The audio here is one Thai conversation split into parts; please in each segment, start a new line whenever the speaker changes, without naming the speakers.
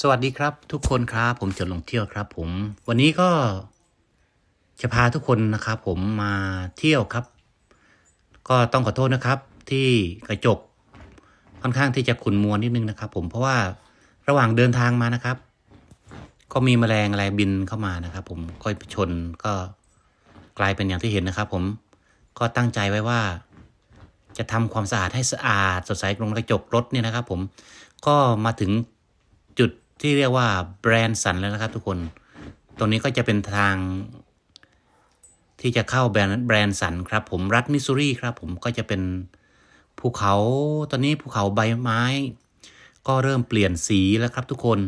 สวัสดีครับทุกคนครับ ผมจดลงเที่ยวครับ ผม วันนี้ก็จะพาทุกคนนะครับ ผมมาเที่ยวครับ ก็ต้องขอโทษนะครับ ที่กระจกค่อนข้างที่จะขุ่นมัวนิดนึงนะครับ ผมเพราะว่าระหว่างเดินทางมานะครับ ก็มีแมลงอะไรบินเข้ามานะครับ ผมก็ชนก็กลายเป็นอย่างที่เห็นนะครับ ผมก็ตั้งใจไว้ว่า จะทำความสะอาดให้สะอาดสดใสตรงกระจกรถเนี่ยนะครับ ผมก็มาถึง ที่เรียกว่าแบรนด์สันแล้วนะครับทุกคน ตรงนี้ก็จะเป็นทางที่จะเข้าแบรนด์แบรนด์สันครับ ผมรัฐมิสซูรีครับผมก็จะเป็นภูเขาตอนนี้ภูเขาใบไม้ ก็เริ่มเปลี่ยนสีแล้วครับทุกคน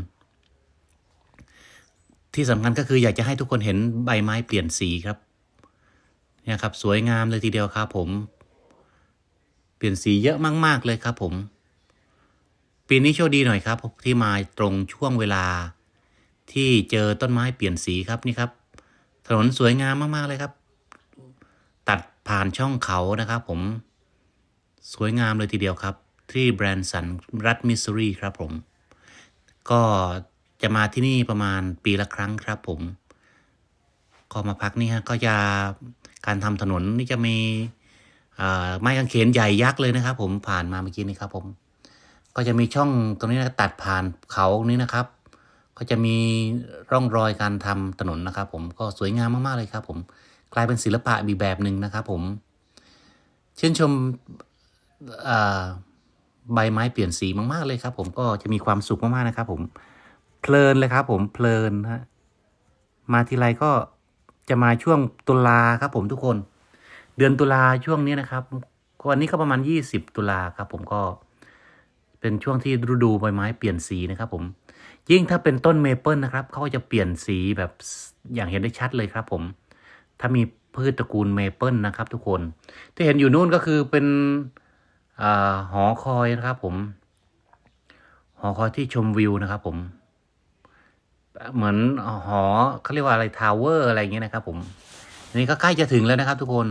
ที่สำคัญก็คืออยากจะให้ทุกคนเห็นใบไม้เปลี่ยนสีครับเนี่ยครับสวยงามเลยทีเดียวครับผม เปลี่ยนสีเยอะมาก ๆเลยครับผม ปีนี้โชคดีหน่อยครับ ที่มาตรงช่วงเวลา ที่เจอต้นไม้เปลี่ยนสีครับนี่ครับ ถนนสวยงามมากๆเลยครับ ตัดผ่านช่องเขานะครับ ผมสวยงามเลยทีเดียวครับ ที่แบรนด์สันรัฐมิสซูรีครับผม ก็จะมาที่นี่ประมาณปีละครั้งครับผม ก็มาพักนี่ฮะก็จะการทำถนนนี่จะมีไม้กางเขนใหญ่ยักษ์เลยนะครับ ผมผ่านมาเมื่อกี้นี้ครับผม ก็จะมีช่องตรงนี้นะตัดผ่านเขานี้นะครับ ก็จะมีร่องรอยการทำถนนนะครับ ผมก็สวยงามมากๆเลยครับ ผมกลายเป็นศิลปะอีกแบบหนึ่งนะครับ ผมชื่นชมใบไม้เปลี่ยนสีมากๆเลยครับ ผมก็จะมีความสุขมากๆนะครับ ผมเพลินเลยครับ ผมเพลินฮะมาทีไรก็จะมาช่วงตุลาครับ ผมทุกคน เดือนตุลาช่วงนี้นะครับวันนี้ก็ประมาณยี่สิบตุลาครับ ผมก็ เป็นช่วงที่ฤดูใบไม้เปลี่ยนสีนะครับผม ยิ่งถ้าเป็นต้นเมเปิลนะครับเขาก็จะเปลี่ยนสีแบบอย่างเห็นได้ชัดเลยครับผม ถ้ามีพืชตระกูลเมเปิลนะครับทุกคน ที่เห็นอยู่นู่นก็คือเป็นอหอคอยนะครับผม หอคอยที่ชมวิวนะครับผม เหมือนหอเขาเรียกว่าอะไรทาวเวอร์อะไรอย่างเงี้ยนะครับ ผมนนี้ก็ใกล้จะถึงแล้วนะครับทุกคน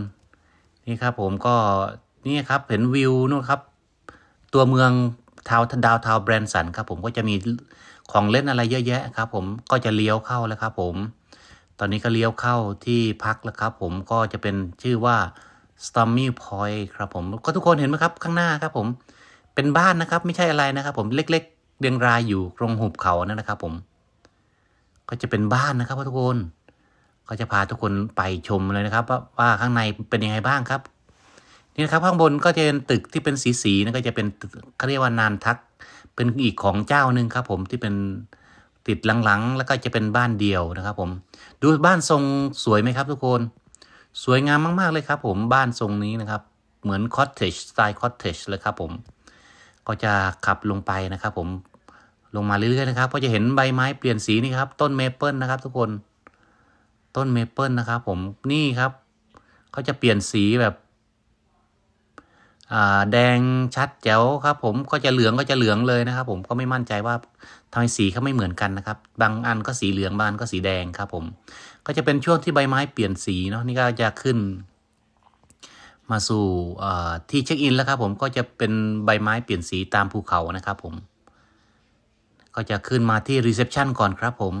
นี่ครับผมก็นี่ครับเห็นวิวนู่นครับ ตัวเมือง ทาวดาวทาวแบรนสันครับผมก็จะมีของเล่นอะไรเยอะแยะครับผมก็จะเลี้ยวเข้าแล้วครับผม ตอนนี้ก็เลี้ยวเข้าที่พักแล้วครับผมก็จะเป็นชื่อว่า s t o m m y Point ครับผมก็ทุกคนเห็นไหมครับข้างหน้าครับผมเป็นบ้านนะครับไม่ใช่อะไรนะครับ ผมเล็ก ๆเรียงรายอยู่ตรงหุบเขานั่นนะครับ ผม ก็จะเป็นบ้านนะครับทุกคน ก็จะพาทุกคนไปชมเลยนะครับว่าข้างในเป็นยังไงบ้างครับ นี่นะครับข้างบนก็จะเป็นตึกที่เป็นสีสีนะก็จะเป็นเขาเรียกว่านานทัก เป็นอีกของเจ้าหนึ่งครับ ผมที่เป็นติดหลังๆ แล้วก็จะเป็นบ้านเดียวนะครับ ผม ดูบ้านทรงสวยไหมครับ ทุกคน สวยงามมากๆเลยครับ ผมบ้านทรงนี้นะครับ เหมือนคอ t เทจสไตล์คอ t เทจเลยครับ ผม ก็จะขับลงไปนะครับ ผมลงมาเรื่อยๆนะครับก็จะเห็นใบไม้เปลี่ยนสีนี่ครับ ต้นเมเปิลนะครับ ทุกคน ต้นเมเปิลนะครับ ผมนี่ครับเขาจะเปลี่ยนสีแบบ แดงชัดแจ๋วครับผมก็จะเหลืองก็จะเหลืองเลยนะครับผมก็ไม่มั่นใจว่าทำไมสีเขาไม่เหมือนกันนะครับ บางอันก็สีเหลืองบางอันก็สีแดงครับผม ก็จะเป็นช่วงที่ใบไม้เปลี่ยนสีเนาะนี่ก็จะขึ้น มาสู่ที่เช็คอินแล้วครับผมก็จะเป็นใบไม้เปลี่ยนสีตามภูเขานะครับผม ก็จะขึ้นมาที่รีเซพชันก่อนครับผม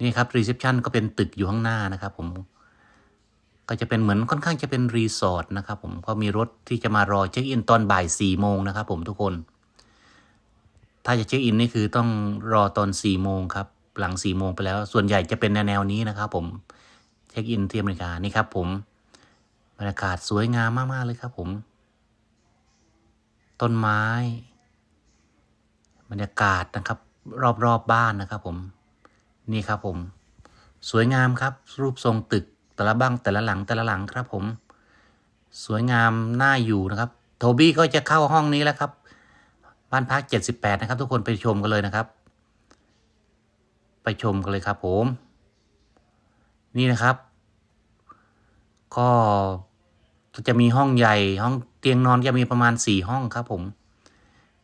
นี่ครับรีเซพชันก็เป็นตึกอยู่ข้างหน้านะครับผม ก็จะเป็นเหมือนค่อนข้างจะเป็นรีสอร์ทนะครับผมก็มีรถที่จะมารอเช็คอินตอนบ่ายสี่โมงนะครับผมทุกคน ถ้าจะเช็คอินนี่คือต้องรอตอนสี่โมงครับหลังสี่โมงไปแล้ว ส่วนใหญ่จะเป็นแนวนี้นะครับผมเช็คอินที่อเมริกานี่ครับผมบรรยากาศสวยงามมาก ๆ เลยครับผม ต้นไม้ บรรยากาศนะครับ รอบๆบบ้านนะครับผม นี่ครับผม สวยงามครับ รูปทรงตึก แต่ละบ้างแต่ละหลังแต่ละหลังครับผม สวยงามน่าอยู่นะครับ โทบี้ก็จะเข้าห้องนี้แล้วครับ บ้านพักเจ็ดสิบแปดนะครับ ทุกคนไปชมกันเลยนะครับ ไปชมกันเลยครับผม นี่นะครับ ก็จะมีห้องใหญ่ห้องเตียงนอนจะมีประมาณสี่ห้องครับผม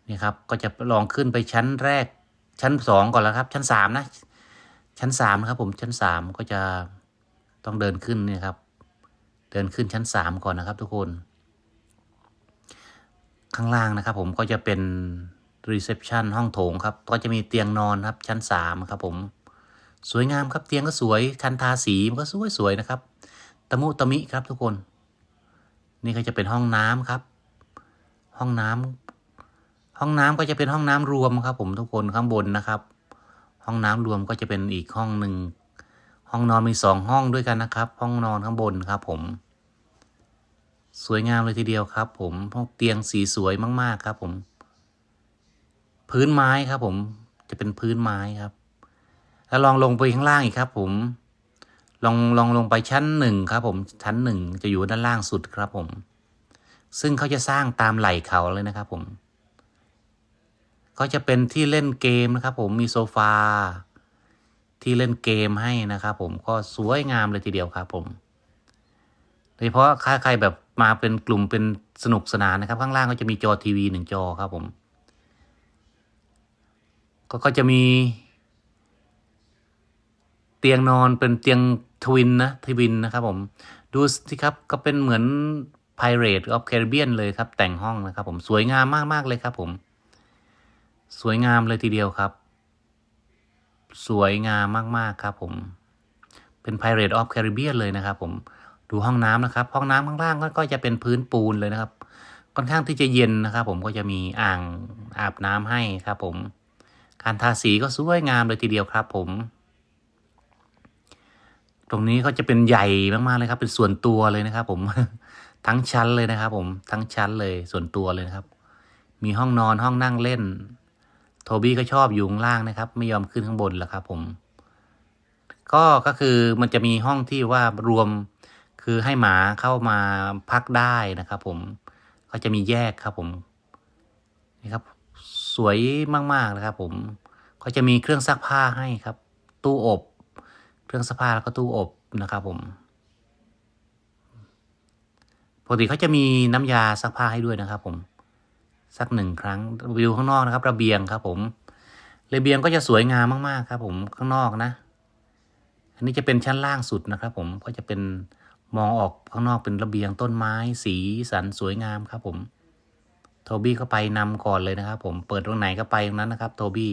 นี่ครับก็จะลองขึ้นไปชั้นแรกชั้นสองก่อนแล้วครับ ชั้นสามนะ ชั้นสามนะครับผมชั้นสามก็จะ ต้องเดินขึ้นนี่ครับ เดินขึ้นชั้นสามก่อนนะครับ ทุกคน ข้างล่างนะครับ ผมก็จะเป็นรีเซพชันห้องโถงครับ ก็จะมีเตียงนอนครับ ชั้นสามครับ ผม สวยงามครับ เตียงก็สวย คันทาสีมันก็สวยสวยๆนะครับ ตะมุตะมิครับทุกคน นี่ก็จะเป็นห้องน้ำครับ ห้องน้ำห้องน้ำก็จะเป็นห้องน้ำรวมครับ ผมทุกคนข้างบนนะครับ ห้องน้ำรวมก็จะเป็นอีกห้องหนึ่ง ห้องนอนมีสองห้องด้วยกันนะครับ ห้องนอนข้างบนครับ ผม สวยงามเลยทีเดียวครับ ผมห้องเตียงสีสวยมาก ๆ ครับ ผม พื้นไม้ครับ ผมจะเป็นพื้นไม้ครับ แล้วลองลงไปข้างล่างอีกครับ ผม ลองลองลงไปชั้นหนึ่งครับ ผมชั้นหนึ่งจะอยู่ด้านล่างสุดครับ ผม ซึ่งเขาจะสร้างตามไหล่เขาเลยนะครับ ผมก็จะเป็นที่เล่นเกมนะครับ ผมมีโซฟา ที่เล่นเกมให้นะครับผมก็สวยงามเลยทีเดียวครับผมโดยเฉพาะถ้าใครแบบมาเป็นกลุ่มเป็นสนุกสนานนะครับ ข้างล่างก็จะมีจอทีวีหนึ่งจอครับผม ก็ก็จะมี เตียงนอนเป็นเตียงทวินนะทวินนะครับผม ดูสิครับก็เป็นเหมือน Pirate of Caribbean เลยครับ แต่งห้องนะครับผมสวยงามมาก ๆ เลยครับผม สวยงามเลยทีเดียวครับ สวยงามมาก ๆ ครับผม เป็น Pirate of Caribbean เลยนะครับผม ดูห้องน้ำนะครับ ห้องน้ำข้างล่างก็จะเป็นพื้นปูนเลยนะครับ ค่อนข้างที่จะเย็นนะครับผมก็จะมีอ่างอาบน้ำให้ครับผม การทาสีก็สวยงามเลยทีเดียวครับผม ตรงนี้ก็จะเป็นใหญ่มากๆเลยครับ เป็นส่วนตัวเลยนะครับผมทั้งชั้นเลยนะครับผมทั้งชั้นเลยส่วนตัวเลยนะครับ มีห้องนอนห้องนั่งเล่น โทบี้ก็ชอบอยู่ข้างล่างนะครับ ไม่ยอมขึ้นข้างบนแล้วครับ ผม ก็ก็คือมันจะมีห้องที่ว่ารวมคือให้หมาเข้ามาพักได้นะครับ ผมก็จะมีแยกครับ ผมนี่ครับ สวยมากๆนะครับ ผม ก็จะมีเครื่องซักผ้าให้ครับ ตู้อบ เครื่องซักผ้าแล้วก็ตู้อบนะครับ ผมปกติเขาจะมีน้ำยาซักผ้าให้ด้วยนะครับ ผม สักหนึ่งครั้งวิวข้างนอกนะครับ ระเบียงครับ ผมระเบียงก็จะสวยงามมากๆครับ ผมข้างนอกนะ อันนี้จะเป็นชั้นล่างสุดนะครับ ผมก็จะเป็นมองออกข้างนอกเป็นระเบียงต้นไม้ สีสันสวยงามครับ ผม โทบี้ก็ไปนำก่อนเลยนะครับ ผมเปิดตรงไหนก็ไปตรงนั้นนะครับ โทบี้